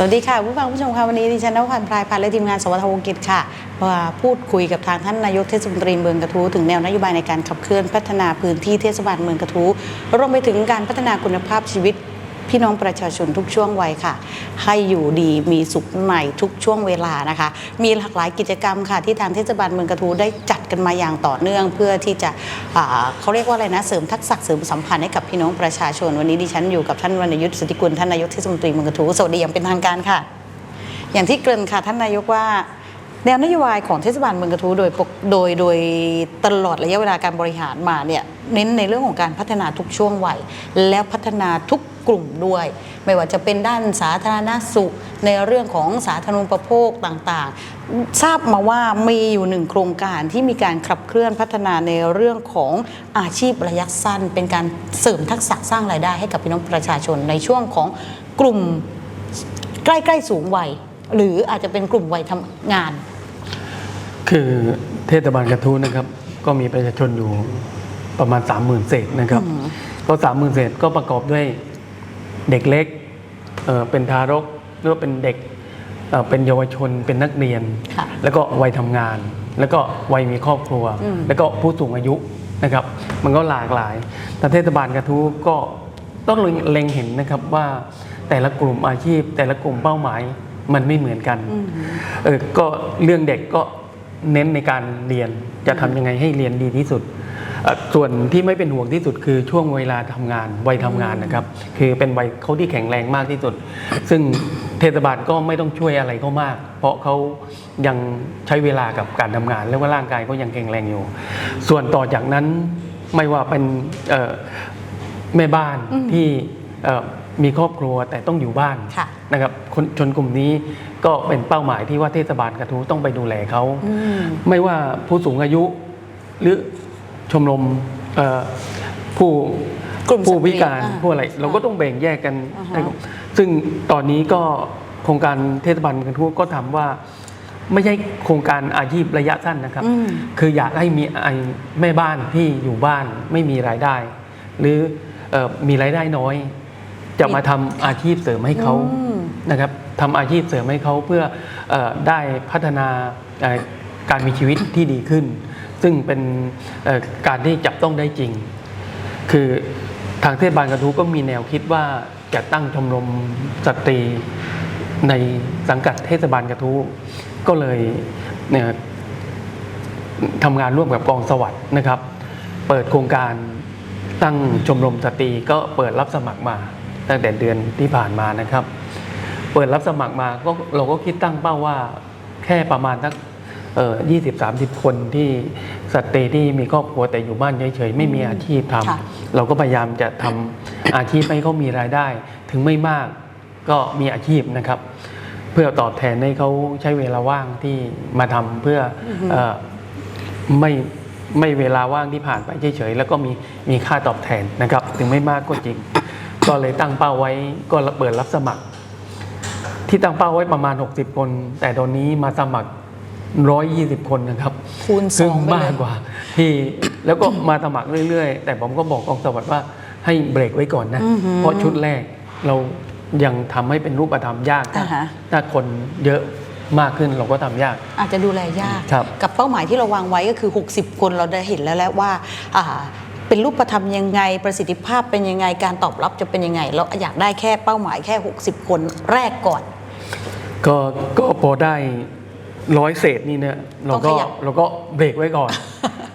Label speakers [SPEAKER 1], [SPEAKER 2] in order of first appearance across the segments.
[SPEAKER 1] สวัสดีค่ะผู้ฟังผู้ชมค่ะวันนี้ดิฉันนวพันธ์พรายพันธ์และทีมงานสวัสดิ์วงกิจค่ะมาพูดคุยกับทางท่านนายกเทศมนตรีเมืองกระทู้ถึงแนวนโยบายในการขับเคลื่อนพัฒนาพื้นที่เทศบาลเมืองกระทู้รวมไปถึงการพัฒนาคุณภาพชีวิต พี่น้องประชาชนทุกช่วงวัยค่ะ ให้อยู่ดีมีสุขใหม่ทุกช่วงเวลานะคะ มีหลากหลายกิจกรรมค่ะที่ทางเทศบาลเมืองกระทูได้จัดกันมาอย่างต่อเนื่อง เพื่อที่จะเขาเรียกว่าอะไรนะเสริมทักษะเสริมสัมพันธ์ให้กับพี่น้องประชาชน วันนี้ดิฉันอยู่กับท่านวรรณยุทธสุทธิกุลท่านนายกเทศมนตรีเมืองกระทูสวัสดีอย่างเป็นทางการค่ะ อย่างที่เกริ่นค่ะท่านนายกว่า แนวนโยบายของเทศบาลเมืองกระทู้โดยปกโดยโดยตลอดระยะเวลาการบริหารมาเนี่ยเน้นในเรื่องของการพัฒนาทุกช่วงวัยแล้วพัฒนาทุกกลุ่มด้วย ไม่ว่าจะเป็นด้านสาธารณสุข ในเรื่องของสาธารณูปโภคต่างๆ ทราบมาว่ามีอยู่หนึ่งโครงการที่มีการขับเคลื่อนพัฒนาในเรื่องของอาชีพระยะสั้น เป็นการเสริมทักษะสร้างรายได้ให้กับพี่น้องประชาชนในช่วงของกลุ่มใกล้ๆสูงวัยหรืออาจจะเป็นกลุ่มวัยทำงาน
[SPEAKER 2] คือเทศบาลกระทู้นะครับ ก็มีประชาชนอยู่ประมาณ 3 0,000เศษนะครับ ก็สามหมื่นเศษก็ประกอบด้วยเด็กเล็กเอ่อเป็นทารกหรือว่าเป็นเด็กเอ่อเป็นเยาวชนเป็นนักเรียน
[SPEAKER 1] ค่ะ
[SPEAKER 2] แล้วก็วัยทำงาน แล้วก็วัยมีครอบครัว แล้วก็ผู้สูงอายุนะครับ มันก็หลากหลายแต่เทศบาลกระทู้ก็ต้องเล็งเห็นนะครับว่าแต่ละกลุ่มอาชีพ แต่ละกลุ่มเป้าหมายมันไม่เหมือนกันเออก็เรื่องเด็กก็ เน้นในการเรียนจะทำยังไงให้เรียนดีที่สุด ส่วนที่ไม่เป็นห่วงที่สุดคือช่วงเวลาทำงานวัยทำงานนะครับ คือเป็นวัยเขาที่แข็งแรงมากที่สุด ซึ่งเทศบาลก็ไม่ต้องช่วยอะไรเขามาก เพราะเขายังใช้เวลากับการทำงาน แล้วก็ร่างกายก็ยังแข็งแรงอยู่ ส่วนต่อจากนั้นไม่ว่าเป็นแม่บ้านที่ มีครอบครัวแต่ต้องอยู่บ้าน
[SPEAKER 1] ค่ะ
[SPEAKER 2] นะครับคนชนกลุ่มนี้ก็เป็นเป้าหมายที่ว่าเทศบาลกระทู้ต้องไปดูแลเขา ไม่ว่าผู้สูงอายุหรือชมรมเอ่อผู้
[SPEAKER 1] กลุ่ม
[SPEAKER 2] ผู้พิการ
[SPEAKER 1] สตรีอ่า
[SPEAKER 2] ผู้อะไร เราก็ต้องแบ่งแยกกัน
[SPEAKER 1] อ่าฮะ
[SPEAKER 2] นะครับซึ่งตอนนี้ก็โครงการเทศบาลกระทู้ก็ทำว่าไม่ใช่โครงการอาชีพระยะสั้นนะครับ
[SPEAKER 1] อืม
[SPEAKER 2] คืออยากให้มีไอ้แม่บ้านที่อยู่บ้านไม่มีรายได้ หรือเอ่อมีรายได้น้อย จะมาทำอาชีพเสริมให้เขา
[SPEAKER 1] อืม
[SPEAKER 2] นะครับทำอาชีพเสริมให้เขาเพื่อเออได้พัฒนาเอ่อการมีชีวิตที่ดีขึ้น ซึ่งเป็นเอ่อการที่จับต้องได้จริง คือทางเทศบาลกระทู้ก็มีแนวคิดว่าจะตั้งชมรมสตรีในสังกัดเทศบาลกระทู้ก็เลยเนี่ยทำงานร่วมกับกองสวัสด์นะครับ เปิดโครงการตั้งชมรมสตรีก็เปิดรับสมัครมา ตั้งแต่เดือนที่ผ่านมานะครับ เปิดรับสมัครมาก็เราก็คิดตั้งเป้าว่าแค่ประมาณสักเอ่อยี่สิบสามสิบคนที่สตรีที่มีครอบครัวแต่อยู่บ้านเฉยๆไม่มีอาชีพท
[SPEAKER 1] ค่ะำ
[SPEAKER 2] เราก็พยายามจะทำอาชีพให้เขามีรายได้ ถึงไม่มากก็มีอาชีพนะครับ เพื่อตอบแทนให้เขาใช้เวลาว่างที่มาทำเพื่อเอ่อไม่ไม่เวลาว่างที่ผ่านไปเฉยๆแล้วก็มีมีค่าตอบแทนนะครับ ถึงไม่มากก็จริง ก็เลยตั้งเป้าไว้ก็เปิดรับสมัคร ที่ตั้งเป้าไว้ประมาณ 60 คน แต่ตอนนี้มาสมัคร 120 คนนะครับ
[SPEAKER 1] คูณส
[SPEAKER 2] ซึ่
[SPEAKER 1] องไปเลย
[SPEAKER 2] มากกว่า ที่แล้วก็มาสมัครเรื่อยๆ แต่ผมก็บอกกองสวัสดิ์ว่าให้เบรกไว้ก่อนนะ เพราะชุดแรกเรายังทำให้เป็นรูปธรรมยากถ้า
[SPEAKER 1] อ่าฮะ
[SPEAKER 2] ถ้าคนเยอะมากขึ้นเราก็ทำยาก
[SPEAKER 1] อาจจะดูแลยาก
[SPEAKER 2] ครับ
[SPEAKER 1] กับเป้าหมายที่เราวางไว้ก็คือ 60 คนเราได้เห็นแล้วแหละว่าอ่า เป็นรูปธรรมยังไงประสิทธิภาพเป็นยังไงการตอบรับจะเป็นยังไงเราอยากได้แค่เป้าหมายแค่ 60 คนแรกก่อน
[SPEAKER 2] ก็ก็พอได้ร้อยเศษนี่เนี่ยเรา
[SPEAKER 1] ต้อง
[SPEAKER 2] ก็
[SPEAKER 1] ขยับ
[SPEAKER 2] เราก็เบรกไว้ก่อน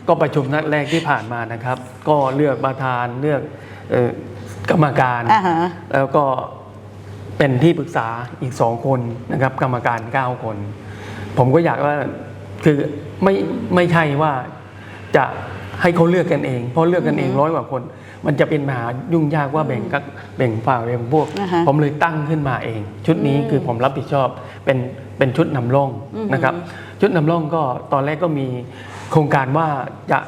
[SPEAKER 2] ก็ประชุมนัดแรกที่ผ่านมานะครับ ก็เลือกประธานเลือกเอ่อกรรมการ
[SPEAKER 1] อ่าฮะ
[SPEAKER 2] แล้วก็เป็นที่ปรึกษาอีกสองคนนะครับ กรรมการ 9 คน ผมก็อยากว่าคือไม่ไม่ใช่ว่าจะ ให้เขาเลือกกันเอง เพราะเลือกกันเองร้อยกว่าคน มันจะเป็นมหายุ่งยากว่าแบ่งกักแบ่งฝ่ายแบ่งพวก
[SPEAKER 1] อ่าฮะ
[SPEAKER 2] ผมเลยตั้งขึ้นมาเอง ชุดนี้คือผมรับผิดชอบเป็นเป็นชุดนำร่องนะครับ ชุดนำร่องก็ตอนแรกก็มีโครงการว่าจะ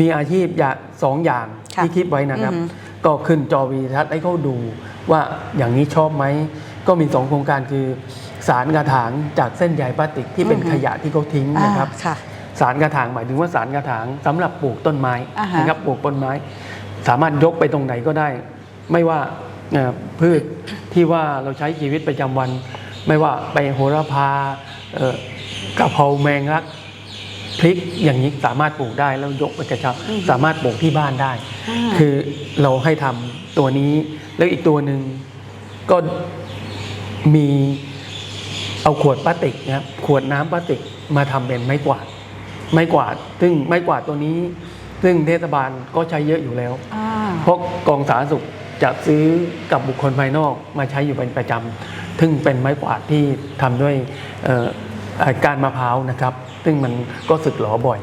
[SPEAKER 2] มีอาชีพอย่างสองอย่าง
[SPEAKER 1] ค่ะ
[SPEAKER 2] ที่คิดไว้นะครับ
[SPEAKER 1] อือฮึ
[SPEAKER 2] ก็ขึ้นจอวีทัศน์ให้เขาดูว่าอย่างนี้ชอบไหม ก็มีสองโครงการคือสารกระถางจากเส้นใยพลาสติกที่เป็น
[SPEAKER 1] อือฮึ
[SPEAKER 2] ขยะที่เขาทิ้งนะครับ
[SPEAKER 1] อ่าค่ะ
[SPEAKER 2] สารกระถางหมายถึงว่าสารกระถางสำหรับปลูกต้นไม้
[SPEAKER 1] อ่าฮะ
[SPEAKER 2] นะครับปลูกต้นไม้ สามารถยกไปตรงไหนก็ได้ ไม่ว่าเอ่อพืชที่ว่าเราใช้ชีวิตประจำวัน ไม่ว่าไปโหระพาเอ่อกะเพราแมงลักพริกอย่างนี้สามารถปลูกได้แล้วยกไปกระชับสามารถปลูกที่บ้านได้
[SPEAKER 1] อ่า
[SPEAKER 2] คือเราให้ทำตัวนี้แล้วอีกตัวหนึ่งก็มีเอาขวดพลาสติกนะครับขวดน้ำพลาสติกมาทำเป็นไม้กวาด ไม้กวาด ซึ่งไม้กวาดตัวนี้ ซึ่งเทศบาลก็ใช้เยอะอยู่แล้ว
[SPEAKER 1] อ่า
[SPEAKER 2] เพราะกองสาธารณสุขจะซื้อกับบุคคลภายนอกมาใช้อยู่เป็นประจำซึ่งเป็นไม้กวาดที่ทำด้วยเอ่อเอ่อการมะพร้าวนะครับ ซึ่งมันก็สึกหลอบ่อย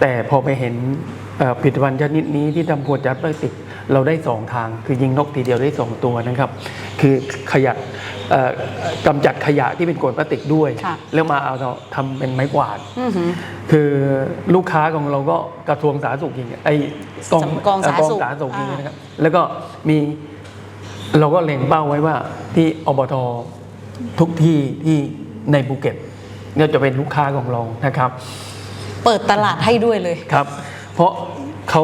[SPEAKER 2] แต่พอไปเห็นเอ่อผลิตภัณฑ์ชนิดนี้ที่ทำขวดจัดพลาสติก เราได้สองทาง คือยิงนกทีเดียวได้สองตัวนะครับ คือขยะเอ่อกำจัดขยะที่เป็นขวดพลาสติกด้วย
[SPEAKER 1] ค่ะ
[SPEAKER 2] แล้วมาเอาทำเป็นไม้กวาด
[SPEAKER 1] อือหือ
[SPEAKER 2] คือลูกค้าของเราก็กระทรวงสาธารณสุขอย่างเงี้ยไอ้กอง
[SPEAKER 1] กองสาธารณสุข
[SPEAKER 2] เอ่อกองสาธารณสุขอย่างเงี้ย
[SPEAKER 1] อ่า
[SPEAKER 2] นะครับแล้วก็มีเราก็เล็งเป้าไว้ว่าที่อบททุกที่ที่ในภูเก็ตเนี่ยจะเป็นลูกค้าของเรานะครับ
[SPEAKER 1] เปิดตลาดให้ด้วยเลย
[SPEAKER 2] ครับ เพราะเขา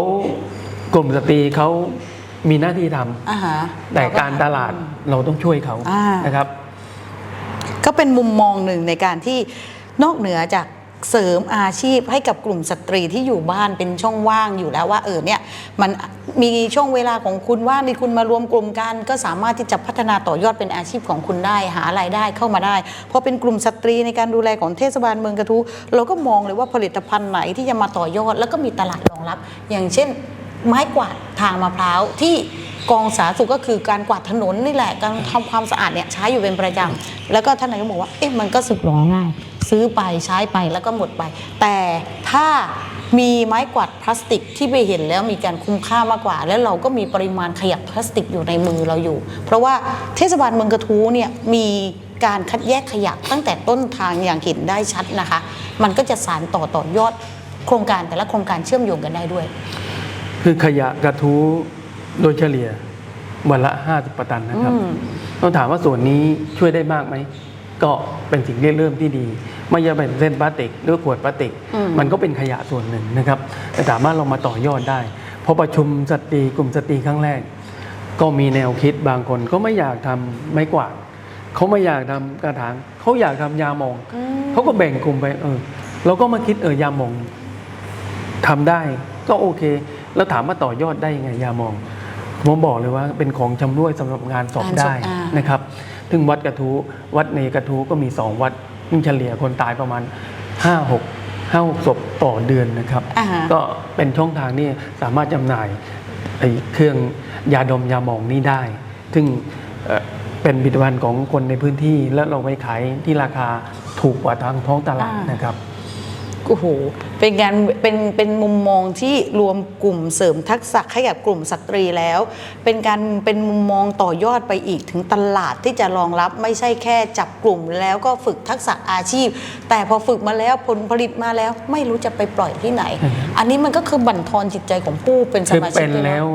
[SPEAKER 2] กลุ่มสตรีเขามีหน้าที่ทำ
[SPEAKER 1] อ่าฮะ
[SPEAKER 2] แต่การตลาดเราต้องช่วยเขา
[SPEAKER 1] อ่าน
[SPEAKER 2] นะครับ
[SPEAKER 1] ก็เป็นมุมมองหนึ่งในการที่นอกเหนือจากเสริมอาชีพให้กับกลุ่มสตรีที่อยู่บ้านเป็นช่องว่างอยู่แล้วว่าเออเนี่ยมันมีช่วงเวลาของคุณว่างที่คุณมารวมกลุ่มกัน ก็สามารถที่จะพัฒนาต่อยอดเป็นอาชีพของคุณได้หารายได้เข้ามาได้พอเป็นกลุ่มสตรีในการดูแลของเทศบาลเมืองกระทู้เราก็มองเลยว่าผลิตภัณฑ์ไหนที่จะมาต่อยอด แล้วก็มีตลาดรองรับ อย่างเช่น ไม้กวาดทางมะพร้าวที่กองสาธารณสุขก็คือการกวาดถนนนี่แหละการทำความสะอาดเนี่ยใช้อยู่เป็นประจำแล้วก็ท่านนายกบอกว่าเอ๊ะมันก็สึกหรอง่าย ซื้อไปใช้ไปแล้วก็หมดไป แต่ถ้ามีไม้กวาดพลาสติกที่ไปเห็นแล้วมีการคุ้มค่ามากกว่า แล้วเราก็มีปริมาณขยะพลาสติกอยู่ในมือเราอยู่ เพราะว่าเทศบาลเมืองกระทู้เนี่ยมีการคัดแยกขยะตั้งแต่ต้นทางอย่างเห็นได้ชัดนะคะ มันก็จะสานต่อต่อยอดโครงการแต่ละโครงการเชื่อมโยงกันได้ด้วย
[SPEAKER 2] คือขยะกระทู้โดยเฉลี่ยวันละ50ปตันนะครับ
[SPEAKER 1] อืม
[SPEAKER 2] ต้องถามว่าส่วนนี้ช่วยได้มากไหม ก็เป็นสิ่งที่เริ่มที่ดี ไม่ว่าเป็นเส้นพลาสติกหรือขวดพลาสติก
[SPEAKER 1] อืม
[SPEAKER 2] มันก็เป็นขยะส่วนหนึ่งนะครับ แต่สามารถเรามาต่อยอดได้พอประชุมสตรีกลุ่มสตรีครั้งแรก ก็มีแนวคิดบางคนก็ไม่อยากทำไม้กวาดเขาไม่อยากทำกระถางเขาอยากทำยาหมองเขาก็แบ่งกลุ่มไปเออเราก็มาคิดเออยาหมองทำได้ ก็โอเค แล้วถามว่าต่อยอดได้ยังไงยาหมองผมบอกเลยว่าเป็นของชำร่วยสำหรับงานศพ
[SPEAKER 1] งานศพ
[SPEAKER 2] ได้
[SPEAKER 1] อ่าน
[SPEAKER 2] นะครับถึงวัดกระทู้วัดในกระทู้ก็มีสองวัดซึ่งเฉลี่ยคนตายประมาณห้าหกห้าหกศพต่อเดือนนะครับ
[SPEAKER 1] อ่าฮะ
[SPEAKER 2] ก็เป็นช่องทางที่สามารถจำหน่ายไอ้เครื่องยาดมยาหมองนี้ได้ ซึ่งเอ่อเป็นผลิตภัณฑ์ของคนในพื้นที่ แล้วเราไปขายที่ราคาถูกกว่าทางท้องตลาด
[SPEAKER 1] อ่าน
[SPEAKER 2] นะครับ
[SPEAKER 1] โอ้โหเป็นการเป็นเป็นมุมมองที่รวมกลุ่มเสริมทักษะให้กับกลุ่มสตรีแล้ว เป็นการเป็นมุมมองต่อยอดไปอีกถึงตลาดที่จะรองรับไม่ใช่แค่จับกลุ่มแล้วก็ฝึกทักษะอาชีพ แต่พอฝึกมาแล้วผลผลิตมาแล้วไม่รู้จะไปปล่อยที่ไหน อันนี้มันก็คือบั่นทอนจิตใจของผู้เป็นส
[SPEAKER 2] คือ
[SPEAKER 1] มาชิ
[SPEAKER 2] เป็
[SPEAKER 1] ก
[SPEAKER 2] น
[SPEAKER 1] ด้วยนะ
[SPEAKER 2] แล้ว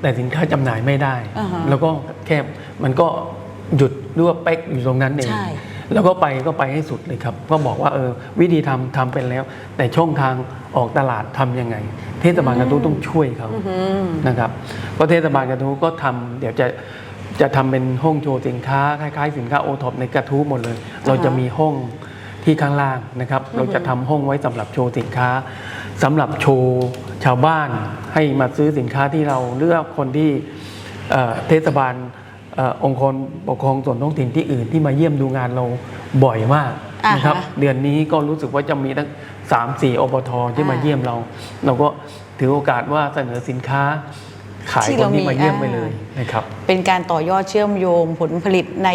[SPEAKER 2] แต่สินค้าจำหน่ายไม่ได้
[SPEAKER 1] อ่าฮะ
[SPEAKER 2] แล้วก็แค่มันก็หยุดหรือว่าเป๊กอยู่ตรงนั้นเอง
[SPEAKER 1] ใช่
[SPEAKER 2] แล้วก็ไปก็ไปให้สุดเลยครับ ก็บอกว่าเออวิธีทำทำเป็นแล้ว แต่ช่องทางออกตลาดทำยังไง เทศบาลกระทู้ต้องช่วยเขานะครับเพราะเทศบาลกระทู้ก็ทำเดี๋ยวจะจะทำเป็นห้องโชว์สินค้าคล้ายๆสินค้าโอท็อปในกระทู้หมดเลย เราจะมีห้องที่ข้างล่างนะครับ เราจะทำห้องไว้สำหรับโชว์สินค้าสำหรับโชว์ชาวบ้านให้มาซื้อสินค้าที่เราเลือกคนที่เอ่อเทศบาลเอ่อองค์กรปกครองส่วนท้องถิ่นที่อื่นที่มาเยี่ยมดูงานเราบ่อยมากนะครับ
[SPEAKER 1] อ่าฮะ
[SPEAKER 2] เดือนนี้ก็รู้สึกว่าจะมีตั้งสามสี่อบทที่มา
[SPEAKER 1] อ่า
[SPEAKER 2] เยี่ยมเรา เราก็ถือโอกาสว่าเสนอสินค้า ขาย
[SPEAKER 1] ที่
[SPEAKER 2] คน
[SPEAKER 1] เรามี
[SPEAKER 2] ที่มาเยี่ยมไป
[SPEAKER 1] อ่า
[SPEAKER 2] เลยนะครับ
[SPEAKER 1] เป็นการต่อยอดเชื่อมโยงผลผลิตใน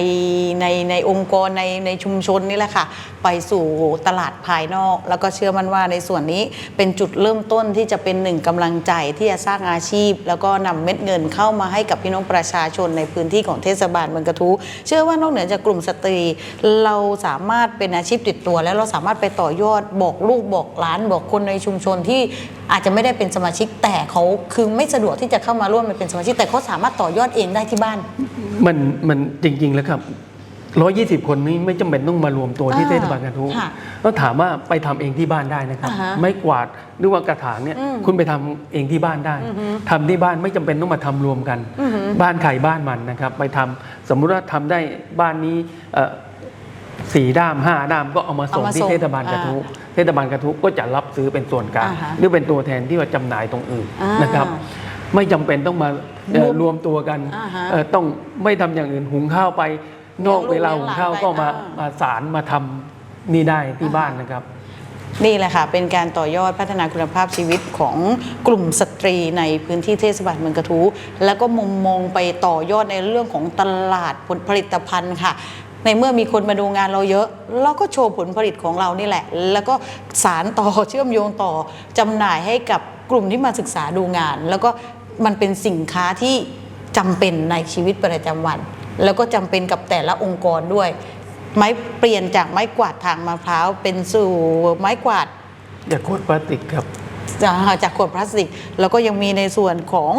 [SPEAKER 1] ในในองค์กรในในชุมชนนี่แหละค่ะ ไปสู่ตลาดภายนอก แล้วก็เชื่อมั่นว่าในส่วนนี้เป็นจุดเริ่มต้นที่จะเป็นหนึ่งกำลังใจที่จะสร้างอาชีพ แล้วก็นำเม็ดเงินเข้ามาให้กับพี่น้องประชาชนในพื้นที่ของเทศบาลเมืองกระทู้เชื่อว่านอกเหนือจากกลุ่มสตรี เราสามารถเป็นอาชีพติดตัว แล้วเราสามารถไปต่อยอดบอกลูกบอกหลานบอกคนในชุมชนที่อาจจะไม่ได้เป็นสมาชิกแต่เขาคือไม่สะดวกที่จะเข้ามาร่วมมาเป็นสมาชิกแต่เขาสามารถต่อยอดเองได้ที่บ้าน
[SPEAKER 2] มันมันจริง ๆ แล้วครับร้อยี่สิบคนนี้ไม่จำเป็นต้องมารวมตัวที่
[SPEAKER 1] อ่า
[SPEAKER 2] เทศบาลกระทู้
[SPEAKER 1] ค่ะ
[SPEAKER 2] แล้วถามว่าไปทำเองที่บ้านได้นะครับ
[SPEAKER 1] อ่าฮะ
[SPEAKER 2] ไม้กวาดหรือว่ากระถางเนี่ย
[SPEAKER 1] อืม
[SPEAKER 2] คุณไปทำเองที่บ้านได้ทำที่บ้านไม่จำเป็นต้องมาทำรวมกัน
[SPEAKER 1] อือหือ
[SPEAKER 2] บ้านใครบ้านมันนะครับ ไปทำสมมุติว่าทำได้บ้านนี้เอ่อสี่ด้ามห้าด้ามก็เอามาส่ง
[SPEAKER 1] เอามา
[SPEAKER 2] ที่
[SPEAKER 1] ส่ง
[SPEAKER 2] เทศบาลกระทู้เทศบาลกระทู้ก็จะรับซื้อเป็นส่วนกลาง
[SPEAKER 1] อ่าฮะ
[SPEAKER 2] หรือเป็นตัวแทนที่ว่าจำหน่ายตรงอื่น
[SPEAKER 1] อ่าน
[SPEAKER 2] นะครับ ไม่จำเป็นต้องมาเอ่อ
[SPEAKER 1] รวม
[SPEAKER 2] รวมตัวกัน
[SPEAKER 1] อ่าฮะ
[SPEAKER 2] เอ่อต้องไม่ทำอย่างอื่นหุงข้าวไป นอก
[SPEAKER 1] เลี้
[SPEAKER 2] เวย
[SPEAKER 1] งลูก
[SPEAKER 2] ลาหุงข้าวก็มา
[SPEAKER 1] เลี้ยงหลานไป
[SPEAKER 2] มาสารมาทำนี่ได้ที่บ้านนะครับ
[SPEAKER 1] นี่แหละค่ะ เป็นการต่อยอดพัฒนาคุณภาพชีวิตของกลุ่มสตรีในพื้นที่เทศบาลเมืองกระทู้แล้วก็มุมมองไปต่อยอดในเรื่องของตลาดผลผลิตภัณฑ์ค่ะ ในเมื่อมีคนมาดูงานเราเยอะ เราก็โชว์ผลผลิตของเรานี่แหละ แล้วก็สารต่อ เชื่อมโยงต่อจำหน่ายให้กับกลุ่มที่มาศึกษาดูงาน แล้วก็ มันเป็นสินค้าที่จำเป็นในชีวิตประจำวัน แล้วก็จำเป็นกับแต่ละองค์กรด้วย ไม้เปลี่ยนจากไม้กวาดทางมะพร้าวเป็นสู่ไม้กวาด
[SPEAKER 2] อย่าขวดพลาสติกครับ
[SPEAKER 1] จากจากขวดพลาสติก แล้วก็ยังมีในส่วนของ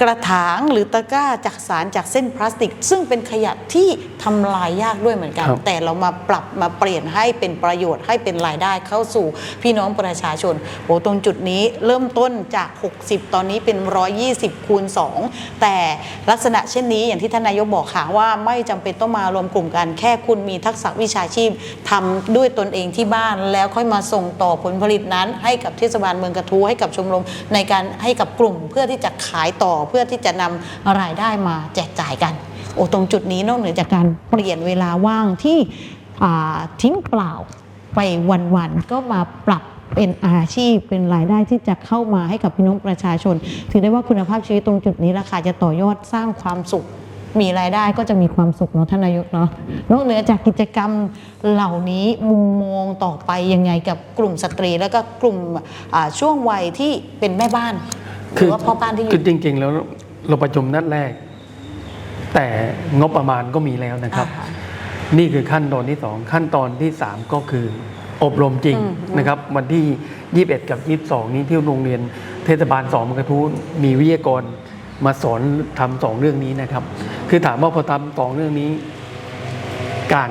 [SPEAKER 1] กระถางหรือตะกร้าจากสารจากเส้นพลาสติก ซึ่งเป็นขยะที่ทำลายยากด้วยเหมือนกัน
[SPEAKER 2] ครับ
[SPEAKER 1] แต่เรามาปรับมาเปลี่ยนให้เป็นประโยชน์ให้เป็นรายได้เข้าสู่พี่น้องประชาชนโอ้ตรงจุดนี้เริ่มต้นจาก 60 ตอนนี้เป็น 120 คูณ 2 แต่ลักษณะเช่นนี้อย่างที่ท่านนายกบอกค่ะว่าไม่จำเป็นต้องมารวมกลุ่มกันแค่คุณมีทักษะวิชาชีพทำด้วยตนเองที่บ้านแล้วค่อยมาส่งต่อผลผลิตนั้น ให้กับเทศบาลเมืองกระทู้ให้กับชมรมในการให้กับกลุ่มเพื่อที่จะขายต่อเพื่อที่จะนำรายได้มาแจกจ่ายกัน โอ้ตรงจุดนี้นอกเหนือจากการเปลี่ยนเวลาว่างที่ทิ้งเปล่าไปวันๆก็มาปรับเป็นอาชีพเป็นรายได้ที่จะเข้ามาให้กับพี่น้องประชาชน ถือได้ว่าคุณภาพชีวิตตรงจุดนี้ราคาจะต่อยอดสร้างความสุข มีรายได้ก็จะมีความสุขเนาะท่านนายกเนาะนอกเหนือจากกิจกรรมเหล่านี้มุมมองต่อไปยังไงกับกลุ่มสตรี แล้วก็กลุ่มช่วงวัยที่เป็นแม่บ้าน หรือว่าพ่อบ้านที่อ
[SPEAKER 2] คือยู่จริง ๆ แล้วเราประชุมนัดแรก แต่งบประมาณก็มีแล้วนะครับ
[SPEAKER 1] อ่าฮะ
[SPEAKER 2] นี่คือขั้นตอนที่สองขั้นตอนที่สามก็คืออบรมจริง
[SPEAKER 1] อืม
[SPEAKER 2] นะครับ วันที่ 21 กับ 22 นี้ที่โรงเรียนเทศบาลสองมงกระทู้มีวิทยากรมาสอนทำสองเรื่องนี้นะครับ คือถามว่าพอทำสองเรื่องนี้ การ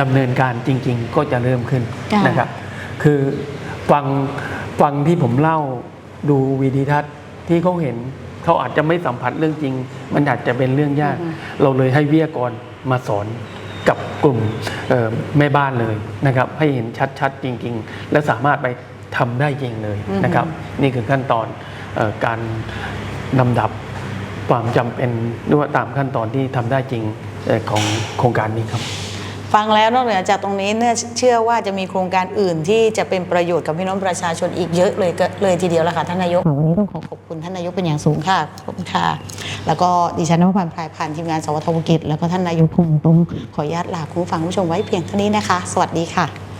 [SPEAKER 2] ดำเนินการจริง ๆ ก็จะเริ่มขึ้น
[SPEAKER 1] ค่ะ
[SPEAKER 2] นะครับ คือฟังฟังที่ผมเล่า ดูวีดีทัศน์ที่เขาเห็นเขาอาจจะไม่สัมผัสเรื่องจริง มันอาจจะเป็นเรื่องยาก เราเลยให้วิทยากรมาสอนกับกลุ่มเอ่อแม่บ้านเลยนะครับ ให้เห็นชัดๆจริง ๆ และสามารถไปทำได้จริงเลยนะครับ นี่คือขั้นตอนเออการลำดับความจำเป็นหรือว่าตามขั้นตอนที่ทำได้จริงเอ่อของโครงการนี้ครับ
[SPEAKER 1] ฟังแล้วนอกเหนือจากตรงนี้เนี่ยเชื่อว่าจะมีโครงการอื่นที่จะเป็นประโยชน์กับพี่น้องประชาชนอีกเยอะเลยเลยทีเดียวแล้วค่ะท่านนายกวันนี้ต้องขอขอบคุณท่านนายกเป็นอย่างสูงค่ะขอบคุณค่ะ แล้วก็ดิฉันนภพันธ์พรายพันธ์ทีมงานสวทวกิจ แล้วก็ท่านนายกพงษ์ตรงขออนุญาตลาคุณฟังผู้ชมไว้เพียงเท่านี้นะคะ สวัสดีค่ะ